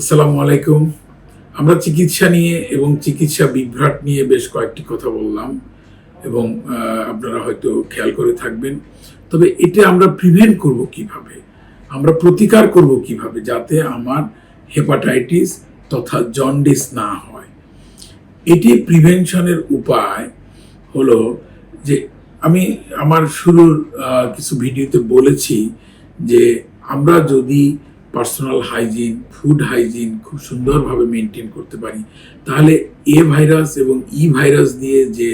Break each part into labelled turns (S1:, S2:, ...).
S1: আসসালামু আলাইকুম। আমরা চিকিৎসা নিয়ে এবং চিকিৎসা বিভ্রাট নিয়ে বেশ কয়েকটি কথা বললাম এবং আপনারা হয়তো খেয়াল করে থাকবেন। তবে এটা আমরা প্রিভেন্ট করব কীভাবে? আমরা প্রতিকার করব কীভাবে যাতে আমার হেপাটাইটিস তথা জন্ডিস না হয়? এটি প্রিভেনশনের উপায় হলো যে, আমি আমার শুরুর কিছু ভিডিওতে বলেছি যে, আমরা যদি পার্সোনাল হাইজিন ফুড হাইজিন খুব সুন্দরভাবে মেনটেন করতে পারি। তাহলে এ ভাইরাস এবং ই ভাইরাস দিয়ে যে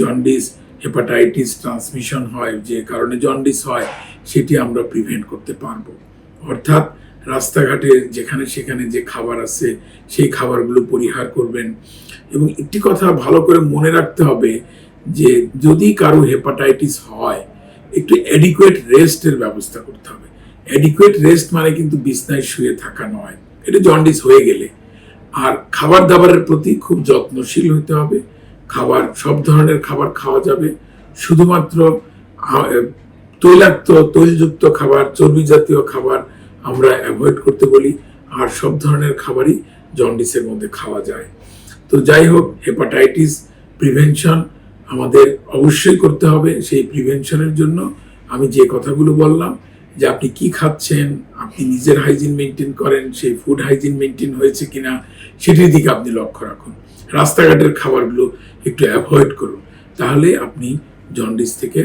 S1: জন্ডিস হেপাটাইটিস ট্রান্সমিশন হয়, যে কারণে জন্ডিস হয়, সেটি আমরা প্রিভেন্ট করতে পারব। অর্থাৎ রাস্তাঘাটে যেখানে সেখানে যে খাবার আছে, সেই খাবারগুলো পরিহার করবেন। এবং একটি কথা ভালো করে মনে রাখতে হবে যে যদি কারও হেপাটাইটিস হয়, একটু অ্যাডিকুয়েট রেস্টের ব্যবস্থা করতে হবে। অ্যাডিকুয়েট রেস্ট মানে কিন্তু বিছনায় শুয়ে থাকা নয়। এটা জন্ডিস হয়ে গেলে। আর খাবার দাবারের প্রতি খুব যত্নশীল হতে হবে। খাবার, সব ধরনের খাবার খাওয়া যাবে। শুধুমাত্র তৈলাক্ত, তৈলযুক্ত খাবার চর্বি জাতীয় খাবার আমরা অ্যাভয়েড করতে বলি। আর সব ধরনের খাবারই জন্ডিসের মধ্যে খাওয়া যায়। তো যাই হোক হেপাটাইটিস প্রিভেনশন আমাদের অবশ্যই করতে হবে। সেই প্রিভেনশনের জন্য আমি যে কথাগুলো বললাম যে আপনি কি খাচ্ছেন, আপনি নিজের হাইজিন মেনটেন করেন, সেই ফুড হাইজিন মেনটেন হয়েছে কিনা, সেটির দিকে আপনি লক্ষ্য রাখুন। রাস্তাঘাটের খাবারগুলো একটু অ্যাভয়েড করুন। তাহলে আপনি জন্ডিস থেকে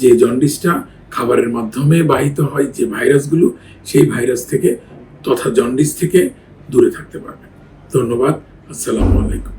S1: যে জন্ডিসটা খাবারের মাধ্যমে বাহিত হয়, যে ভাইরাসগুলো, সেই ভাইরাস থেকে তথা জন্ডিস থেকে দূরে থাকতে পারবেন। ধন্যবাদ। আসসালামু আলাইকুম।